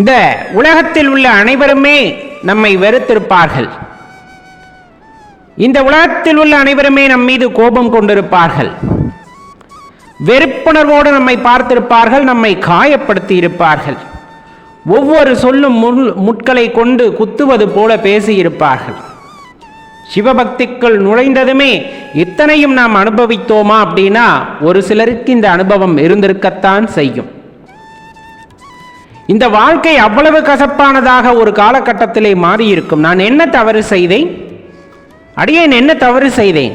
இந்த உலகத்தில் உள்ள அனைவருமே நம்மை வெறுத்திருப்பார்கள். இந்த உலகத்தில் உள்ள அனைவருமே நம் மீது கோபம் கொண்டிருப்பார்கள். வெறுப்புணர்வோடு நம்மை பார்த்திருப்பார்கள் நம்மை காயப்படுத்தி இருப்பார்கள் ஒவ்வொரு சொல்லும் முள் முட்களை கொண்டு குத்துவது போல பேசியிருப்பார்கள். சிவபக்திக்குள் நுழைந்ததுமே இத்தனையும் நாம் அனுபவித்தோமா அப்படின்னா ஒரு சிலருக்கு இந்த அனுபவம் இருந்திருக்கத்தான் செய்யும். இந்த வாழ்க்கை அவ்வளவு கசப்பானதாக ஒரு காலகட்டத்திலே மாறியிருக்கும். நான் என்ன தவறு செய்தேன்? அடியேன் என்ன தவறு செய்தேன்?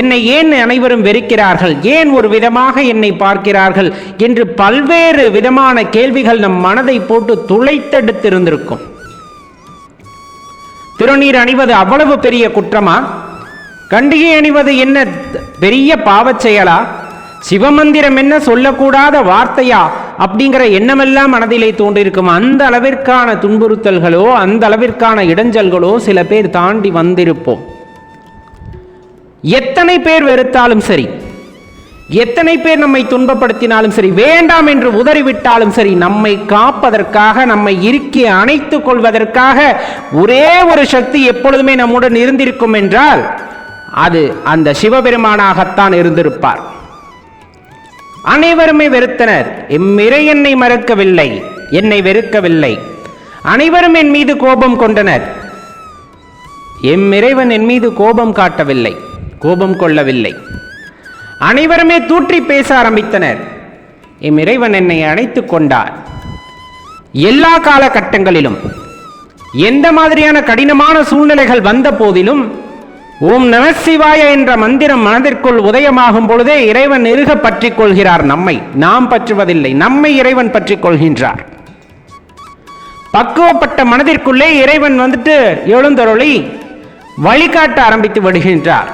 என்னை ஏன் அனைவரும் வெறுக்கிறார்கள்? ஏன் ஒரு விதமாக என்னை பார்க்கிறார்கள்? என்று பல்வேறு விதமான கேள்விகள் நம் மனதை போட்டு துளைத்தெடுத்திருந்திருக்கும். திருநீர் அணிவது அவ்வளவு பெரிய குற்றமா? கண்டிகை அணிவது என்ன பெரிய பாவச் செயலா? சிவமந்திரம் என்ன சொல்லக்கூடாத வார்த்தையா? அப்படிங்கிற எண்ணமெல்லாம் மனதிலே தோன்றியிருக்கும். அந்த அளவிற்கான துன்புறுத்தல்களோ அந்த அளவிற்கான இடைஞ்சல்களோ சில பேர் தாண்டி வந்திருப்போம். எத்தனை பேர் வெறுத்தாலும் சரி எத்தனை பேர் நம்மை துன்பப்படுத்தினாலும் சரி வேண்டாம் என்று உதறிவிட்டாலும் சரி நம்மை காப்பதற்காக நம்மை இறுக்கி அணைத்துக் கொள்வதற்காக ஒரே ஒரு சக்தி எப்பொழுதுமே நம்முடன் இருந்திருக்கும் என்றால் அது அந்த சிவபெருமானாகத்தான் இருந்திருப்பார். அனைவருமே வெறுத்தனர். எம்மிறை என்னை மறக்கவில்லை. என்னை வெறுக்கவில்லை. அனைவரும் என் மீது கோபம் கொண்டனர். எம் இறைவன் என் மீது கோபம் காட்டவில்லை. கோபம் கொள்ளவில்லை. அனைவருமே தூற்றி பேச ஆரம்பித்தனர். எம் இறைவன் என்னை அணைத்து கொண்டார். எல்லா காலகட்டங்களிலும் எந்த மாதிரியான கடினமான சூழ்நிலைகள் வந்த போதிலும் ஓம் நமசிவாய என்ற மந்திரம் மனதிற்குள் உதயமாகும் பொழுதே இறைவன் இருக பற்றிக் கொள்கிறார் நம்மை. நாம் பற்றுவதில்லை நம்மை இறைவன் பற்றிக் கொள்கின்றார் பக்குவப்பட்ட மனதிற்குள்ளே இறைவன் வந்துட்டு எழுந்தருளி வழிகாட்ட ஆரம்பித்து விடுகின்றார்.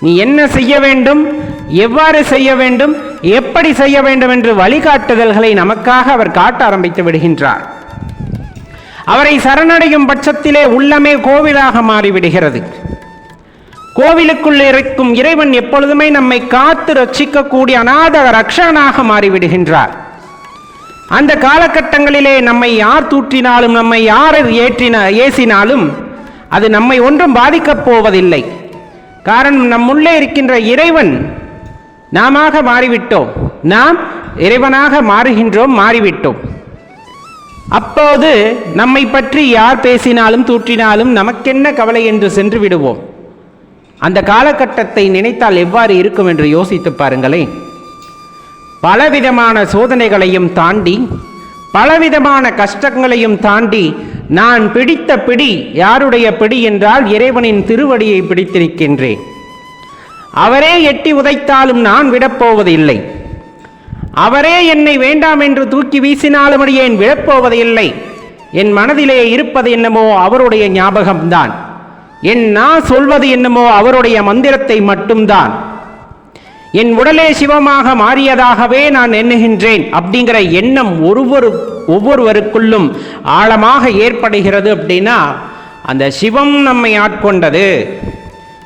நீ என்ன செய்ய வேண்டும் எவ்வாறு செய்ய வேண்டும் எப்படி செய்ய வேண்டும் என்று வழிகாட்டுதல்களை நமக்காக அவர் காட்ட ஆரம்பித்து விடுகின்றார். அவரை சரணடையும் பட்சத்திலே உள்ளமே கோவிலாக மாறிவிடுகிறது. கோவிலுக்குள் இருக்கும் இறைவன் எப்பொழுதுமே நம்மை காத்து ரட்சிக்கக்கூடிய அநாத ரக்ஷகனாக மாறிவிடுகின்றார். அந்த காலகட்டங்களிலே நம்மை யார் தூற்றினாலும் நம்மை யார் ஏற்றின ஏசினாலும் அது நம்மை ஒன்றும் பாதிக்கப் போவதில்லை. காரணம் நம்முள்ளே இருக்கின்ற இறைவன் நாம மாறிவிட்டோம். நாம் இறைவனாக மாறுகின்றோம் மாறிவிட்டோம். அப்போது நம்மை பற்றி யார் பேசினாலும் தூற்றினாலும் நமக்கென்ன கவலை என்று சென்று விடுவோம். அந்த காலகட்டத்தை நினைத்தால் எவ்வாறு இருக்கும் என்று யோசித்து பாருங்களேன். பலவிதமான சோதனைகளையும் தாண்டி பலவிதமான கஷ்டங்களையும் தாண்டி நான் பிடித்த பிடி யாருடைய பிடி என்றால் இறைவனின் திருவடியை பிடித்திருக்கின்றேன். அவரே எட்டி உதைத்தாலும் நான் விடப்போவதில்லை. அவரே என்னை வேண்டாம் என்று தூக்கி வீசினாலும் ஏன் விழப்போவதில்லை? என் மனதிலே இருப்பது என்னமோ அவருடைய ஞாபகம்தான். என் நான் சொல்வது என்னமோ அவருடைய மந்திரத்தை மட்டும்தான். என் உடலே சிவமாக மாறியதாகவே நான் எண்ணுகின்றேன் அப்படிங்கிற எண்ணம் ஒருவரு ஒவ்வொருவருக்குள்ளும் ஆழமாக ஏற்படுகிறது அப்படின்னா அந்த சிவம் நம்மை ஆட்கொண்டது.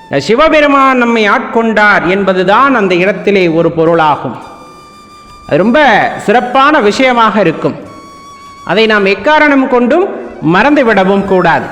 இந்த சிவபெருமான் நம்மை ஆட்கொண்டார் என்பதுதான் அந்த இடத்திலே ஒரு பொருளாகும். அது ரொம்ப சிறப்பான விஷயமாக இருக்கும். அதை நாம் எக்காரணம் கொண்டும் மறந்துவிடவும் கூடாது.